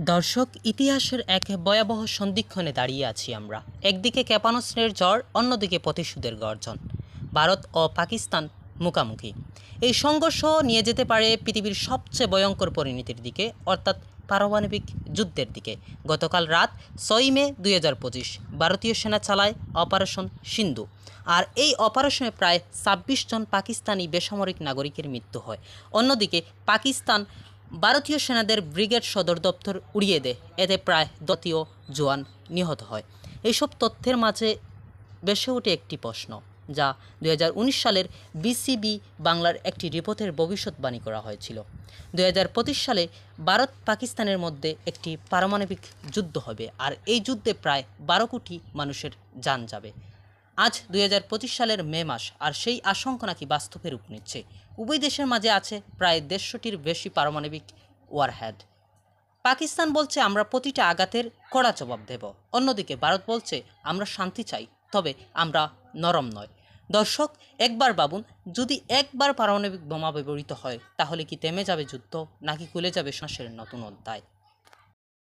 দর্শক, ইতিহাসের এক ভয়াবহ সন্ধিক্ষণে দাঁড়িয়ে আছি আমরা। একদিকে ক্ষেপণাস্ত্রের জ্বর, অন্যদিকে প্রতিশোধের গর্জন। ভারত ও পাকিস্তান মুখামুখি। এই সংঘর্ষ নিয়ে যেতে পারে পৃথিবীর সবচেয়ে ভয়ঙ্কর পরিণতির দিকে, অর্থাৎ পারমাণবিক যুদ্ধের দিকে। গতকাল রাত ছয় মে দুই হাজার পঁচিশ, ভারতীয় সেনা চালায় অপারেশন সিন্ধু। আর এই অপারেশনে প্রায় ছাব্বিশ জন পাকিস্তানি বেসামরিক নাগরিকের মৃত্যু হয়। অন্যদিকে পাকিস্তান ভারতীয় সেনাদের ব্রিগেড সদর দপ্তর উড়িয়ে দেয়। এতে প্রায় দতীয় জোয়ান নিহত হয়। এইসব তথ্যের মাঝে বেসে ওঠে একটি প্রশ্ন, যা দু হাজার উনিশ সালের বিসিবি বাংলার একটি রিপোর্টের ভবিষ্যৎবাণী করা হয়েছিল। দুই হাজার পঁচিশ সালে ভারত পাকিস্তানের মধ্যে একটি পারমাণবিক যুদ্ধ হবে, আর এই যুদ্ধে প্রায় বারো কোটি মানুষের যান যাবে। আজ দুই হাজার পঁচিশ সালের মে মাস, আর সেই আশঙ্কা নাকি বাস্তবে রূপ নিচ্ছে। উভয় দেশের মাঝে আছে প্রায় দেড়শোটির বেশি পারমাণবিক ওয়ারহেড। পাকিস্তান বলছে, আমরা প্রতিটা আঘাতের কড়া জবাব দেব। অন্যদিকে ভারত বলছে, আমরা শান্তি চাই, তবে আমরা নরম নয়। দর্শক, একবার ভাবুন, যদি একবার পারমাণবিক বোমা ব্যবহৃত হয়, তাহলে কি থেমে যাবে যুদ্ধ, নাকি খুলে যাবে শ্বাসের নতুন অধ্যায়?